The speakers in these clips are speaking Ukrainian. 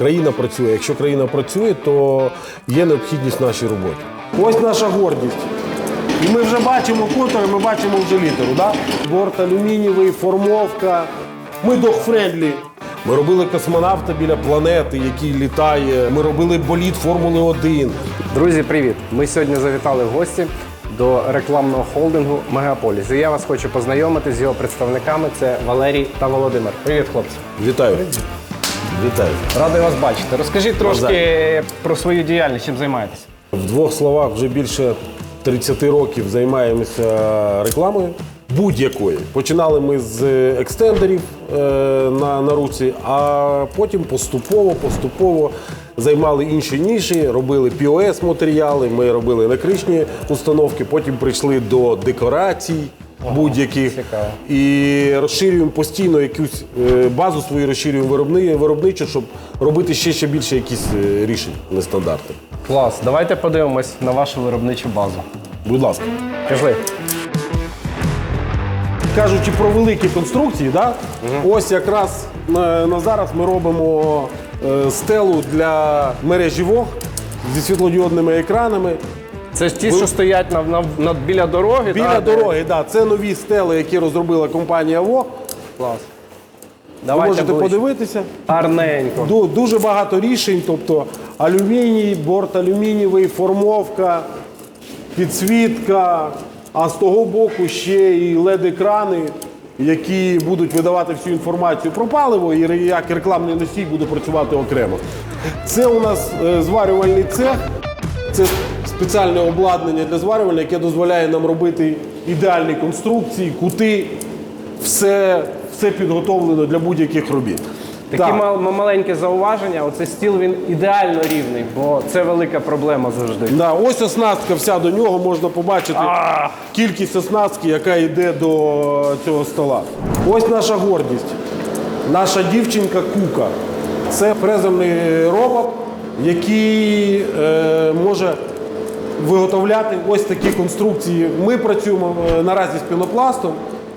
країна працює. Якщо країна працює, то є необхідність в нашій роботі. Ось наша гордість. І ми вже бачимо контури, ми бачимо вже літеру. Да? Борт алюмінієвий, формовка. Ми догфрендлі. Ми робили космонавта біля планети, який літає. Ми робили боліт Формули 1. Друзі, привіт! Ми сьогодні завітали в гості до рекламного холдингу Мегаполіс. І я вас хочу познайомити з його представниками. Це Валерій та Володимир. Привіт, хлопці! Вітаю. Вітаю. Радий вас бачити. Розкажіть трошки про свою діяльність, чим займаєтесь. В двох словах вже більше 30 років займаємося рекламою будь-якої. Починали ми з екстендерів е, на, на руці, а потім поступово, поступово займали інші ніші, робили POS матеріали, ми робили накришні установки, потім прийшли до декорацій. Будь-яких цікаво. і розширюємо постійно якусь е, базу свою розширюємо виробни, виробничу, щоб робити ще, ще більше якісь е, рішень нестандартних. Клас, давайте подивимось на вашу виробничу базу. Будь ласка. Пішли. Кажучи про великі конструкції, да? ось якраз на, на зараз ми робимо е, стелу для мережі ВОГ зі світлодіодними екранами. Це ж ті, що стоять на, на, на- біля дороги. Біля та, де- дороги, да, це нові стели, які розробила компанія ВОГ. Клас. Ви Давайте можете ближче. подивитися. Гарненько. Ду- Дуже багато рішень, тобто алюміній, борт алюмінієвий, формовка, підсвітка, а з того боку ще і LED-екрани, які будуть видавати всю інформацію про паливо, і ре- як рекламний носій буде працювати окремо. Це у нас е, зварювальний цех. Це спеціальне обладнання для зварювання, яке дозволяє нам робити ідеальні конструкції, кути, все, все підготовлено для будь-яких робіт. Такі Так. мал- маленькі зауваження. Оцей стіл він ідеально рівний, бо це велика проблема завжди. Да, ось оснастка вся до нього можна побачити кількість оснастки, яка йде до цього стола. Ось наша гордість. Наша дівчинка Кука. Це фрезерний робот, який е, може виготовляти ось такі конструкції. Ми працюємо е, наразі з пінопластом.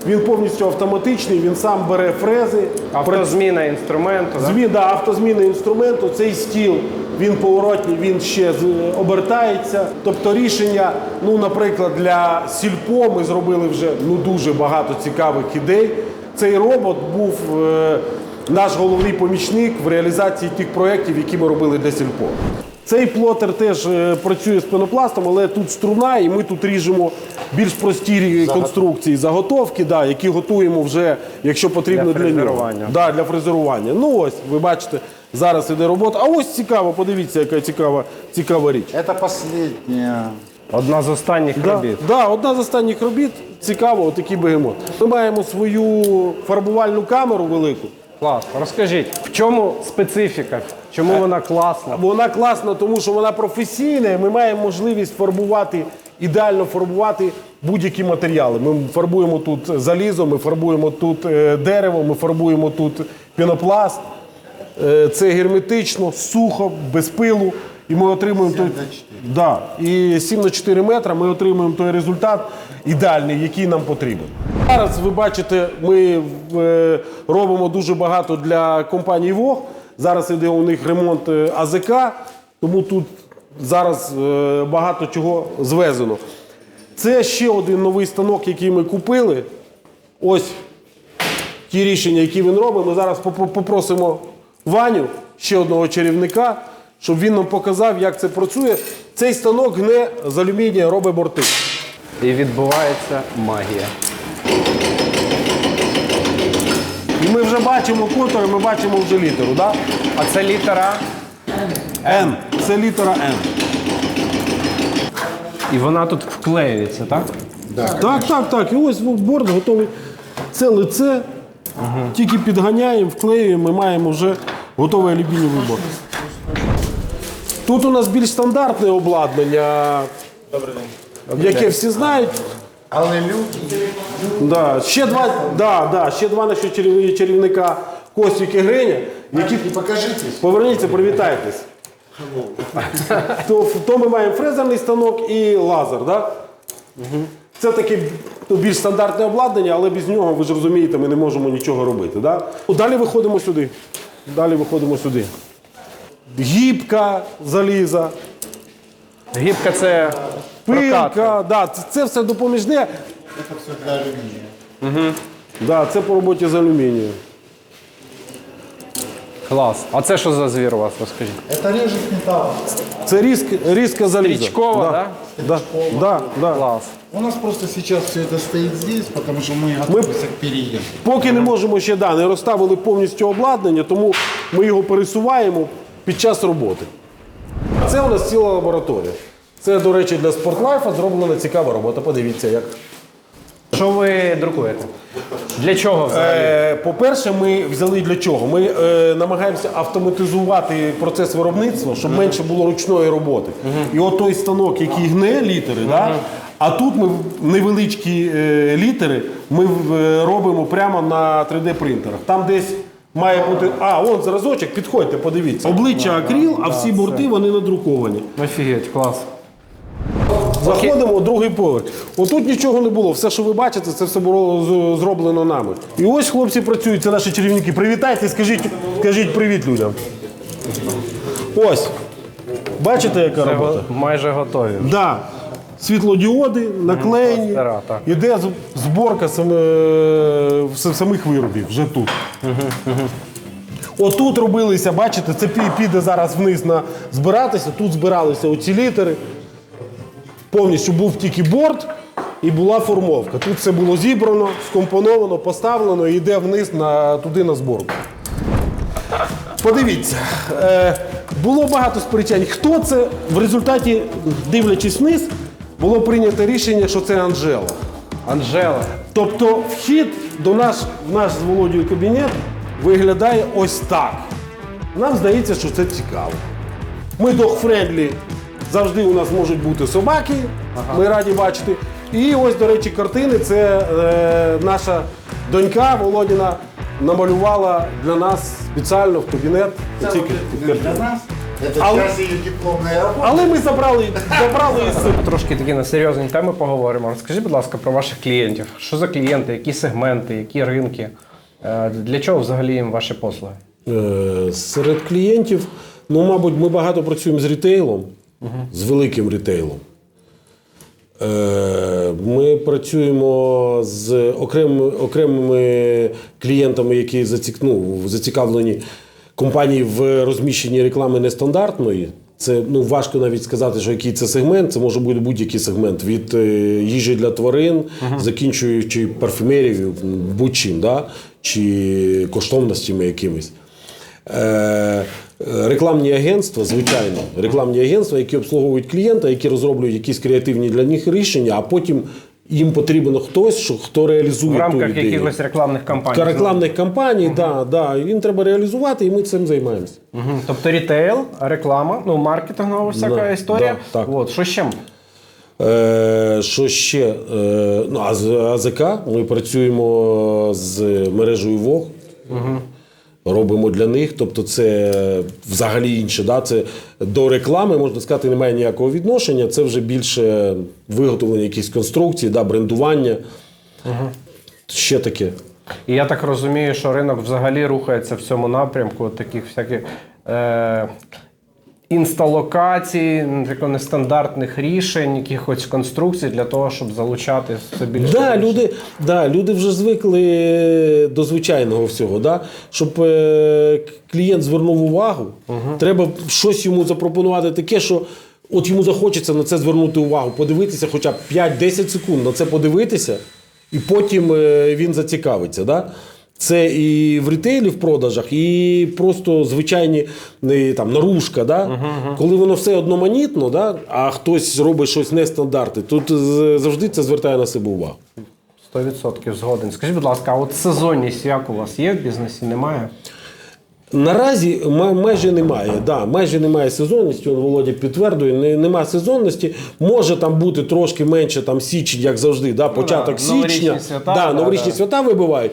Він повністю автоматичний, він сам бере фрези. Автозміна інструменту. да? Змін, да, автозміни інструменту, цей стіл, він поворотний, він ще обертається. Тобто рішення, ну, наприклад, для сільпо ми зробили вже ну, дуже багато цікавих ідей. Цей робот був е, наш головний помічник в реалізації тих проєктів, які ми робили для сільпо. Цей плотер теж е, працює з пенопластом, але тут струна, і ми тут ріжемо більш прості конструкції, заготовки, да, які готуємо вже, якщо потрібно Для для, нього. Да, для фрезерування. Ну ось, ви бачите, зараз іде робота. А ось цікаво, подивіться, яка цікава, цікава річ. Это последняя. Одна з останніх Да, робіт. да, одна з останніх робіт цікаво, отакий бегемот. Ми маємо свою фарбувальну камеру велику. Клас. Розкажіть, в чому специфіка? Чому вона класна? Вона класна, тому що вона професійна, і ми маємо можливість фарбувати, ідеально фарбувати будь-які матеріали. Ми фарбуємо тут залізо, ми фарбуємо тут е, дерево, ми фарбуємо тут пінопласт. Е, Це герметично, сухо, без пилу. І ми отримуємо той, да, і 7 на 4 метра ми отримуємо той результат ідеальний, який нам потрібен. Зараз ви бачите, ми е, робимо дуже багато для компанії ВОГ. Зараз іде у них ремонт е, АЗК, тому тут зараз е, багато чого звезено. Це ще один новий станок, який ми купили. Ось ті рішення, які він робить. Ми зараз попросимо Ваню, ще одного чарівника, щоб він нам показав, як це працює. Цей станок гне з алюмінія, робить борти. І відбувається магія. І ми вже бачимо контури, ми бачимо вже літеру. Да? А це літера, N. Це літера N. і вона тут вклеюється, так? Так, так, так. І ось борт готовий. Це лице. Тільки підганяємо, вклеюємо, ми маємо вже готовий алюмінієвий борт. Тут у нас більш стандартне обладнання, яке всі знають. Але люди, Да. Ще два, да, да, ще два наші чарів- чарівника Костік і Гриня, які и покажитесь. поверніться, привітайтесь. То, то ми маємо фрезерний станок і лазер. Да? Це таке ну, більш стандартне обладнання, але без нього, ви ж розумієте, ми не можемо нічого робити. Да? Далі виходимо сюди. Далі виходимо сюди. гібка заліза, Гібка це прокатка. пилка. Да, це, це все допоміжне. Это все для алюминия. Да, це по роботі з алюмінієм. Клас. А це що за звір у вас, розкажіть? Это режет металл. Це різк, різка заліза. Стрічкова, да? Да, да, да. Клас. У нас просто сейчас все это стоит здесь, потому что мы готовимся к переезду. Поки не можемо ще да, не розставили повністю обладнання, тому ми його пересуваємо під час роботи. Це у нас ціла лабораторія. Це, до речі, для спортлайфа зроблена цікава робота. Подивіться, як. що ви друкуєте? Для чого взагалі? Е, по-перше, ми взяли для чого? Ми е, намагаємося автоматизувати процес виробництва, щоб менше було ручної роботи. І от той станок, який гне літери, да? а тут ми в- невеличкі е, літери ми е, робимо прямо на 3D-принтерах. Там десь має бути. А, он зразочок, підходьте, подивіться. Обличчя акріл, а всі борти вони надруковані. Офігеть, клас. Заходимо у другий поверх. Отут нічого не було. Все, що ви бачите, це все було зроблено нами. І ось хлопці працюють, це наші чарівники. Привітайте, скажіть, скажіть привіт людям. Ось. Бачите, яка робота? Майже готові. Да. Світлодіоди, наклеєні. Пластира, так. Іде з- зборка саме, с- самих виробів вже тут. Отут робилися, бачите, це пі- піде зараз вниз на збиратися. Тут збиралися оці літери. Повністю був тільки борт і була формовка. Тут все було зібрано, скомпоновано, поставлено і йде вниз на, туди на зборку. Подивіться, е, було багато сперечань. Хто це в результаті, дивлячись вниз, було прийнято рішення, що це Анжела. Анжела. Тобто вхід до наш, в наш з Володією кабінет виглядає ось так. Нам здається, що це цікаво. Ми дog-френдлі, завжди у нас можуть бути собаки, ми раді бачити. І ось, до речі, картини це е, наша донька Володіна намалювала для нас спеціально в кабінет. Ці картини. Для нас это А вы- часть ее дипломной работы. Але ми забрали, забрали із собою. Трошки такі на серйозні теми поговоримо. Розкажіть, будь ласка, про ваших клієнтів. Що за клієнти, які сегменти, які ринки? Е, Для чого взагалі їм ваші послуги? Е, Серед клієнтів, ну, мабуть, ми багато працюємо з рітейлом, з великим рітейлом. Е, Ми працюємо з окремими, окремими клієнтами, які ну, зацікавлені компанії в розміщенні реклами нестандартної. Це ну, важко навіть сказати, що який це сегмент. Це може бути будь-який сегмент від е, їжі для тварин, закінчуючи парфюмерією, будь-чим, да? чи коштовностями якимись. Е, Рекламні агентства, звичайно, рекламні агентства, які обслуговують клієнта, які розроблюють якісь креативні для них рішення, а потім їм потрібен хтось, що хто реалізує В ту рамках ідею. якихось рекламних кампаній. рекламних кампаній, да, да, він треба реалізувати, і ми цим займаємося. Мгм. Тобто рітейл, реклама, ну маркетингова всяка Да, історія. да, так. От, що ще? Е, що ще? Е, ну, а з АЗК ми працюємо з мережею ВОГ. Робимо для них, тобто це взагалі інше. Да? Це до реклами, можна сказати, немає ніякого відношення. Це вже більше виготовлення якихось конструкцій, да, брендування. Ще таке. І я так розумію, що ринок взагалі рухається в цьому напрямку, таких всяких е, інсталокацій, нестандартних рішень, якихось конструкцій для того, щоб залучати все більше. Да, люди, да, люди вже звикли до звичайного всього. Да? Щоб е, клієнт звернув увагу, треба щось йому запропонувати таке, що от йому захочеться на це звернути увагу, подивитися хоча б 5-10 секунд на це подивитися, і потім е, він зацікавиться. Да? Це і в ритейлі в продажах, і просто звичайні не, там, наружка. Да? Коли воно все одноманітно, да? а хтось робить щось нестандартне, тут завжди це звертає на себе увагу. 100% згоден. Скажіть, будь ласка, а от сезонність як у вас є в бізнесі? Немає? Наразі майже немає. Да, майже немає сезонності. Он Володя підтвердує, не, нема сезонності. Може там бути трошки менше там січень, як завжди. Да, початок да, новорічні січня. свята, да, да, новорічні да. свята вибивають.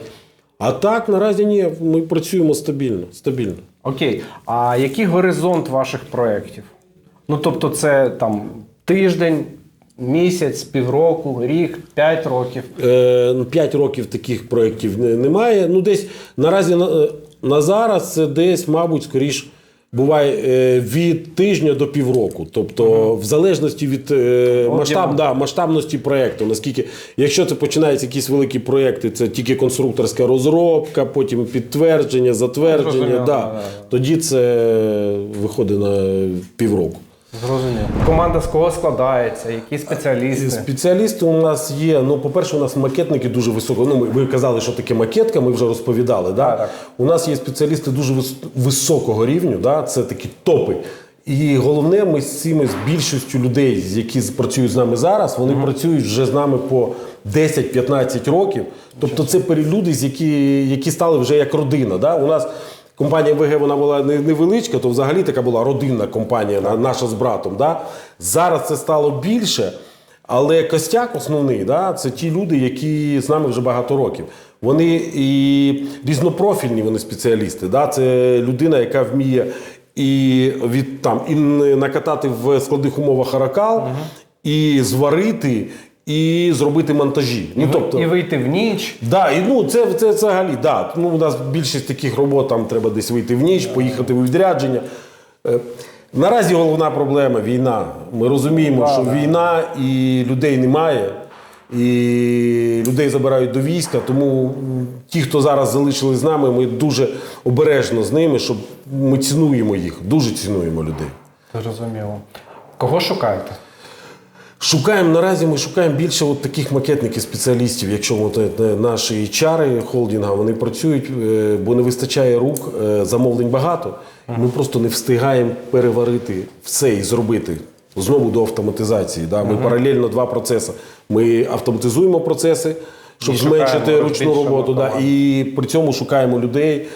А так наразі ні, ми працюємо стабільно. стабільно. Окей. А який горизонт ваших проєктів? Ну тобто, це там тиждень, місяць, півроку, рік, п'ять років. Е, років таких проєктів немає. Ну, десь наразі на, е, на зараз це десь, мабуть, скоріш буває е, від тижня до півроку. Тобто, в залежності від е, масштаб, да, масштабності проєкту. Наскільки, якщо це починаються якісь великі проєкти, це тільки конструкторська розробка, потім підтвердження, затвердження. Да. Тоді це виходить на півроку. Зрозуміло. Команда з кого складається, які спеціалісти? Спеціалісти у нас є. Ну, по-перше, у нас макетники дуже високо. Ну, ми, ви казали, що таке макетка, ми вже розповідали. Да? Так, так. У нас є спеціалісти дуже вис- високого рівню, да? це такі топи. І головне, ми з цими з більшістю людей, які працюють з нами зараз, вони працюють вже з нами по 10-15 років. Тобто це пері- люди, з які, які стали вже як родина. Да? У нас компанія ВГ вона була невеличка, то взагалі така була родинна компанія, наша з братом. Да? Зараз це стало більше. Але костяк основний, да, це ті люди, які з нами вже багато років. Вони і різнопрофільні вони спеціалісти. Да? Це людина, яка вміє і від там і накатати в складних умовах аракал, і зварити, і зробити монтажі. Ну, тобто, І вийти в ніч. Да, і ну це, це взагалі, да. Ну, у нас більшість таких робот, там треба десь вийти в ніч, поїхати в відрядження. Е, Наразі головна проблема війна. Ми розуміємо, що війна і людей немає, і людей забирають до війська. Тому ті, хто зараз залишились з нами, ми дуже обережно з ними, щоб ми цінуємо їх, дуже цінуємо людей. Зрозуміло. Кого шукаєте? Шукаємо наразі. Ми шукаємо більше от таких макетників, спеціалістів. Якщо от, е, наші чари холдинга вони працюють, е, бо не вистачає рук, е, замовлень багато. Ми просто не встигаємо переварити все і зробити знову до автоматизації. Да? Ми паралельно два процеси. Ми автоматизуємо процеси. Щоб зменшити ручну роботу, да, і при цьому шукаємо людей,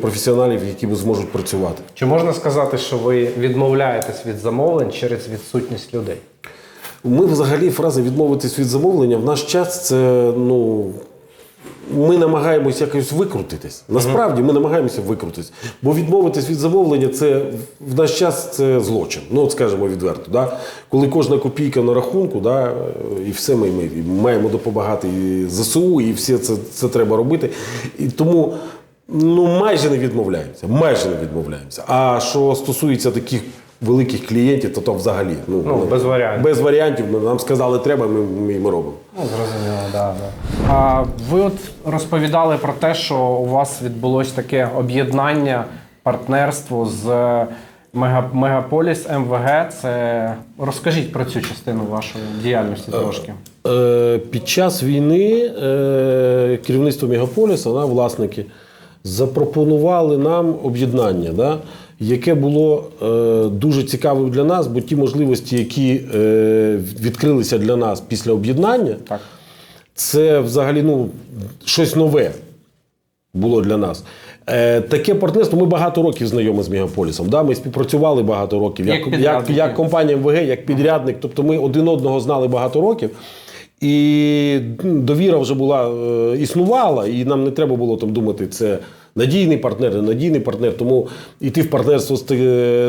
професіоналів, які зможуть працювати. Чи можна сказати, що ви відмовляєтесь від замовлень через відсутність людей? Ми взагалі фраза відмовитись від замовлення в наш час це ну. Ми намагаємося якось викрутитись. Насправді ми намагаємося викрутитись. Бо відмовитись від замовлення це в наш час це злочин. Ну, от скажемо відверто. Да? Коли кожна копійка на рахунку, да, і все ми, ми маємо допомагати і ЗСУ, і все це, це треба робити. І тому ну, майже не відмовляємося. Майже не відмовляємося. А що стосується таких великих клієнтів, то то взагалі. Ну, Ну, без варіантів. Без варіантів. Ну, Нам сказали, треба, ми, ми, ми робимо. Ну, зрозуміло, да, да. А ви от розповідали про те, що у вас відбулось таке об'єднання, партнерство з Мегаполіс МВГ. Це розкажіть про цю частину вашої діяльності трошки. Е, Під час війни е, керівництво Мегаполіса, власники, запропонували нам об'єднання, да, яке було е, дуже цікавим для нас, бо ті можливості, які е, відкрилися для нас після об'єднання, це взагалі ну, щось нове було для нас. Е, таке партнерство. Ми багато років знайомі з Мегаполісом. Да? Ми співпрацювали багато років. Як Як, як, як компанія МВГ, як підрядник. Тобто ми один одного знали багато років. І довіра вже була, е, існувала, і нам не треба було там думати, це надійний партнер, не надійний партнер. Тому йти в партнерство з,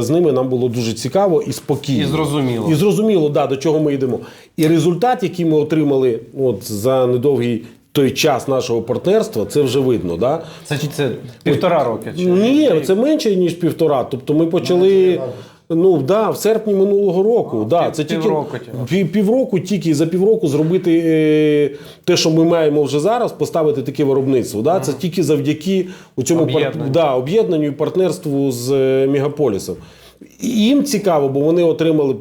з ними нам було дуже цікаво і спокійно. І зрозуміло. І зрозуміло, да, до чого ми йдемо. І результат, який ми отримали от, за недовгий той час нашого партнерства, це вже видно. Да? Це, чи це півтора роки. Чи? Ні, це менше ніж півтора. Тобто ми почали. Ну да, в серпні минулого року. Да, це тільки півроку тільки. пів, півроку, тільки за півроку зробити е, те, що ми маємо вже зараз, поставити таке виробництво. Да, це тільки завдяки у цьому Об'єднанню. да, об'єднанню і партнерству з е, мегаполісом. Їм цікаво, бо вони отримали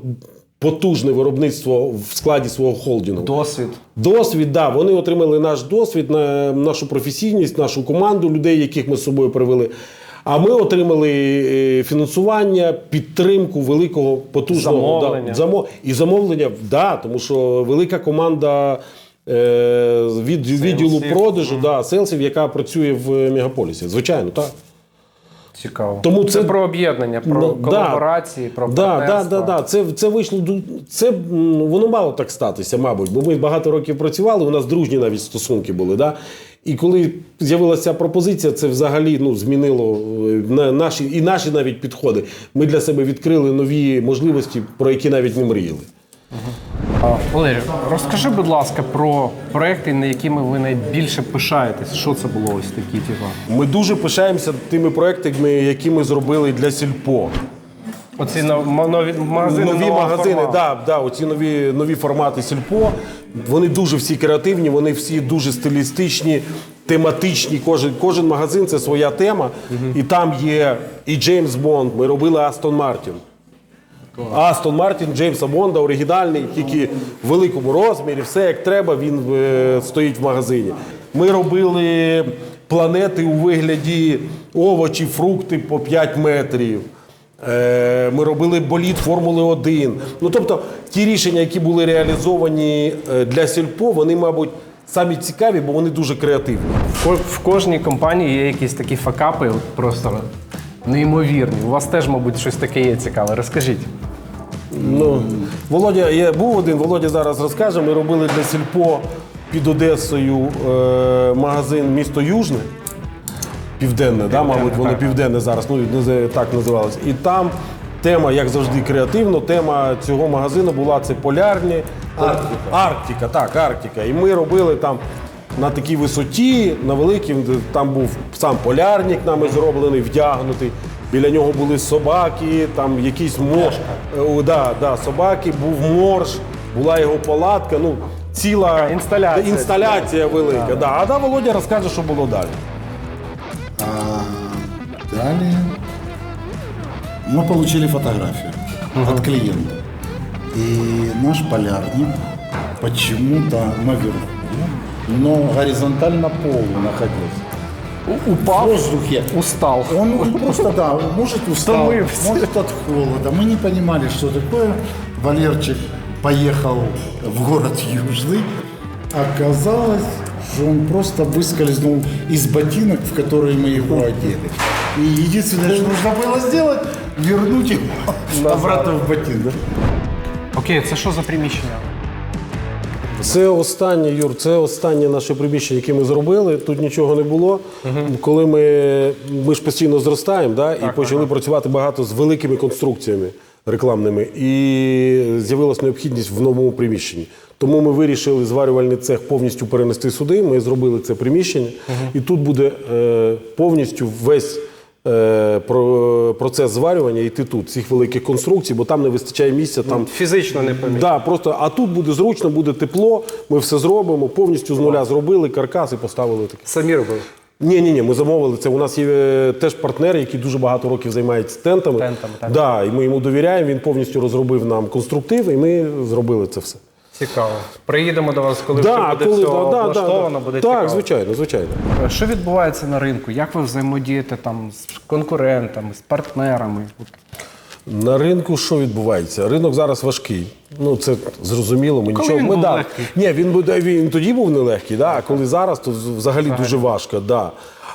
потужне виробництво в складі свого холдингу. Досвід. Досвід, да, вони отримали наш досвід, на нашу професійність, нашу команду людей, яких ми з собою привели. А ми отримали е, фінансування, підтримку великого потужного Замовлення. Да, замо- і замовлення, да, тому що велика команда е, від відділу продажу, да, селсів, яка працює в мегаполісі. Звичайно, так. Цікаво. Тому це, це- про об'єднання, про Ну, да. колаборації, про Да, да, да, да. Це, це вийшло це воно мало так статися, мабуть, бо ми багато років працювали, у нас дружні навіть стосунки були. Да? І коли з'явилася пропозиція, це взагалі ну, змінило е, наші і наші навіть підходи. Ми для себе відкрили нові можливості, про які навіть не мріяли. Валерію, розкажи, будь ласка, про проекти, на якими ви найбільше пишаєтесь. Що це було ось такі, типу? Ми дуже пишаємося тими проектами, які ми зробили для сільпо. Оці нов- нові магазини. нові магазини, да, да, оці нові, нові формати сільпо. Вони дуже всі креативні, вони всі дуже стилістичні, тематичні. Кожен, кожен магазин це своя тема. І там є і Джеймс Бонд. Ми робили Астон Мартін. Астон Мартін Джеймса Бонда оригінальний, тільки в великому розмірі, все як треба, він е, стоїть в магазині. Ми робили планети у вигляді овочі, фрукти по 5 метрів. Е, Ми робили боліт Формули 1. Ну тобто ті рішення, які були реалізовані е, для сільпо, вони, мабуть, самі цікаві, бо вони дуже креативні. В кожній компанії є якісь такі факапи, просто неймовірні. У вас теж, мабуть, щось таке є цікаве. Розкажіть. Ну, Володя, я був один, Володя зараз розкаже. Ми робили для Сільпо під Одесою е, магазин місто Южне. Південне, да, мабуть, воно південне зараз, ну так називалося. І там тема, як завжди, креативно. Тема цього магазину була це полярні. Арктика. Арктика, так, Арктика. І ми робили там на такій висоті, на великій, там був сам полярник нами зроблений, вдягнутий. Біля нього були собаки, там якісь мор... Е, да, да, собаки, був морж, була його палатка. Ну, ціла інсталяція. інсталяція велика. Да. А да, Володя розкаже, що було далі. Далее мы получили фотографию от клиента. И наш полярник почему-то наверху, но горизонтально полу находился. У- В Упав, воздухе. устал. Он, просто, да, может устал, может от холода. Мы не понимали, что такое. Валерчик поехал в город Южный. Оказалось, что он просто выскользнул из ботинок, в которые мы его одели. И единственное, что нужно было сделать, вернуть его обратно в ботинок. Окей, це що за приміщення? Це останнє, Юр, це останнє наше приміщення, яке ми зробили. Тут нічого не було. Коли ми, ми ж постійно зростаємо, да, і почали працювати багато з великими конструкціями рекламними, і з'явилася необхідність в новому приміщенні. Тому ми вирішили зварювальний цех повністю перенести сюди. Ми зробили це приміщення, і тут буде е, повністю весь. е, про- Процес зварювання йти тут, цих великих конструкцій, бо там не вистачає місця. Там Фізично не помітно. Да, просто, а тут буде зручно, буде тепло, ми все зробимо, повністю з нуля зробили, каркас і поставили таке. Самі робили. Ні, ні, ні, ми замовили це. У нас є е, теж партнер, який дуже багато років займається тентами. Тентами, так. Да, і ми йому довіряємо, він повністю розробив нам конструктив, і ми зробили це все. Цікаво. Приїдемо до вас, коли Да, буде коли- все да, да, облаштовано, да. буде так, цікаво. звичайно, звичайно. Що відбувається на ринку? Як ви взаємодієте там з конкурентами, з партнерами? На ринку що відбувається? Ринок зараз важкий. Ну це зрозуміло. Ми Коли нічого він ми був да. легкий? Ні, він буде він тоді був нелегкий, да, а коли зараз, то взагалі дуже важко. Да.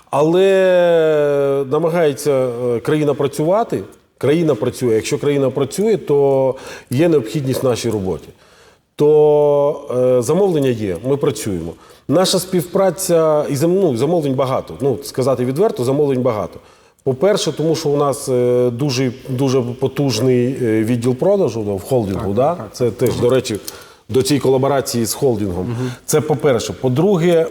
Але намагається е, країна працювати. Країна працює. Якщо країна працює, то є необхідність в нашій роботі. То е, замовлення є, ми працюємо. Наша співпраця і зам- ну, замовлень багато. Ну, сказати відверто, замовлень багато. По-перше, тому що у нас е, дуже, дуже потужний е, відділ продажу ну, в холдингу. да? Це теж, до речі, до цієї колаборації з холдингом. Це по-перше. По-друге,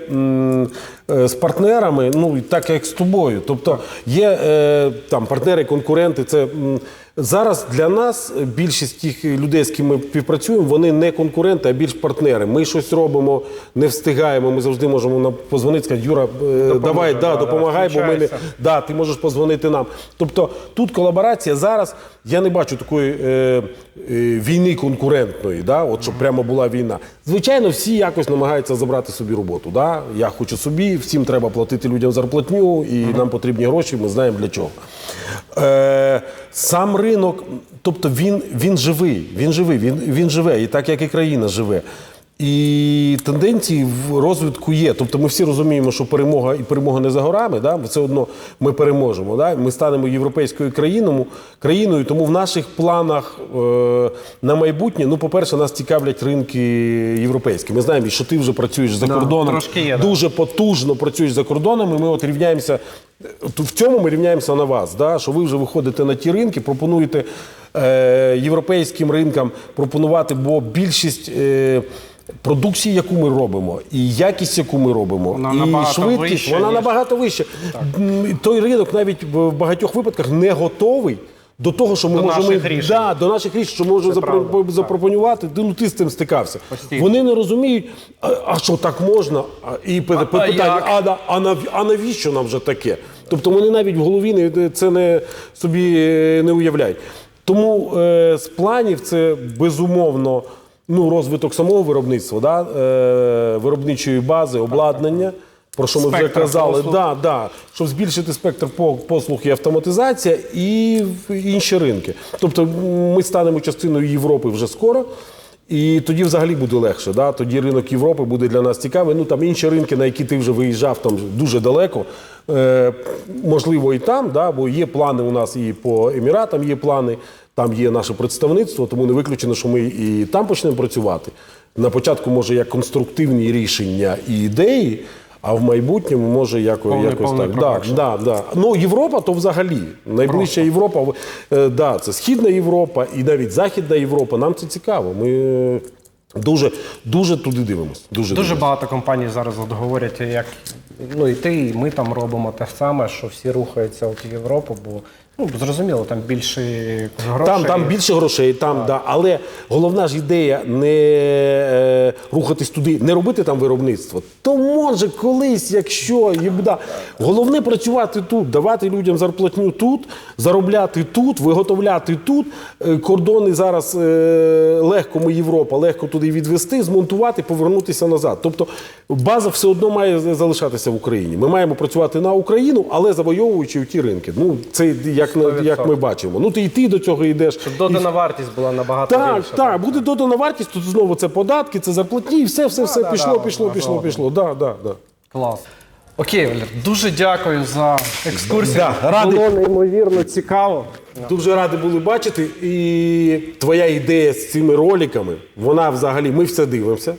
е, з партнерами, ну так як з тобою. Тобто є е, там партнери, конкуренти. Це м, зараз для нас більшість тих людей, з ким ми співпрацюємо, вони не конкуренти, а більш партнери. Ми щось робимо, не встигаємо. Ми завжди можемо нам позвонити, сказати, Юра, е, давай, да, да, да, допомагай, бо ми не да, ти можеш позвонити нам. Тобто тут колаборація зараз. Я не бачу такої е, е, війни конкурентної, да, от щоб прямо була війна. Звичайно, всі якось намагаються забрати собі роботу. Да? Я хочу собі, всім треба платити людям зарплатню, і нам потрібні гроші, ми знаємо для чого. Е, сам ринок, тобто він, він живий, він живий, він, він живе, і так як і країна живе. І тенденції в розвитку є. Тобто ми всі розуміємо, що перемога і перемога не за горами, да? все одно ми переможемо. Да? Ми станемо європейською країною, країною, тому в наших планах е, на майбутнє, ну, по-перше, нас цікавлять ринки європейські. Ми знаємо, що ти вже працюєш за Да, кордоном, трошки є, да. дуже потужно працюєш за кордоном, і ми от рівняємося. В цьому ми рівняємося на вас, да? що ви вже виходите на ті ринки, пропонуєте е, європейським ринкам пропонувати, бо більшість. Е, Продукції, яку ми робимо, і якість, яку ми робимо, Вона і швидкість, вища, вона ніж- набагато вища. Той ринок навіть в багатьох випадках не готовий до того, що ми До можемо наших. Да, до наших рішень, що можемо запро- запропонувати. Ти, Ну ти з цим стикався. Постійно. Вони не розуміють, а, а що так можна? А, і а питання, як? а, а, нав- а навіщо нам вже таке? Тобто вони навіть в голові не, це не собі е, не уявляють. Тому е, з планів це безумовно ну, розвиток самого виробництва, да? е, виробничої бази, обладнання. Про що ми вже Спектр казали, послуг. да, да, щоб збільшити спектр по- послуг і автоматизація і інші ринки. Тобто ми станемо частиною Європи вже скоро. І тоді взагалі буде легше. Да? Тоді ринок Європи буде для нас цікавий. Ну там інші ринки, на які ти вже виїжджав там дуже далеко. Е, можливо, і там, да? бо є плани у нас і по Еміратам, є плани, там є наше представництво, тому не виключено, що ми і там почнемо працювати. На початку, може, як конструктивні рішення і ідеї. А в майбутньому може яко, Повний- якось повний так. Да, да, да. Ну, Європа то взагалі. Найближча Європа, е, да, це Східна Європа і навіть Західна Європа. Нам це цікаво. Ми е, дуже, дуже туди дивимося. Дуже, Дуже дивимось. багато компаній зараз от говорять, як ну і ти, і ми там робимо те саме, що всі рухаються от в Європу, бо ну зрозуміло, там більше грошей. Там, там більше грошей, там, да. але головна ж ідея не е, рухатись туди, не робити там виробництво. То може колись, якщо їбда. Головне працювати тут, давати людям зарплатню тут, заробляти тут, виготовляти тут. Е, Кордони зараз е, легко ми Європа, легко туди відвести, змонтувати, повернутися назад. Тобто база все одно має залишатися в Україні. Ми маємо працювати на Україну, але завойовуючи ті ринки. Ну це як, на- як ми бачимо. Ну ти і ти до цього йдеш. Щоб додана вартість була набагато Так, більша. так, буде додана вартість, тут знову це податки, це зарплатні, і все, все, все да, пішло, да, пішло, да, пішло, да. пішло. Да, да, да. Клас. Окей, Валер, дуже дякую за екскурсію. Да, радий. Було неймовірно цікаво. Дуже раді були бачити. І твоя ідея з цими роликами, вона взагалі, ми все дивимося.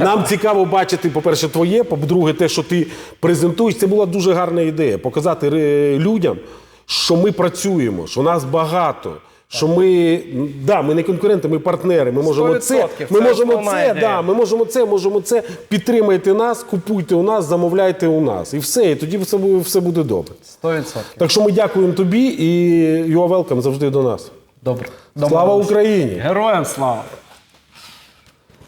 Нам цікаво бачити, по-перше, твоє, по-друге, те, що ти презентуєш. Це була дуже гарна ідея. Показати людям, що ми працюємо, що нас багато. Що ми, да, ми не конкуренти, ми партнери. Ми можемо це, ми можемо це, да, ми можемо це, можемо це. Підтримайте нас, купуйте у нас, замовляйте у нас. І все, і тоді все буде, все буде добре. 100%. Так що ми дякуємо тобі і you are welcome завжди до нас. Добре. Слава Україні! Героям слава!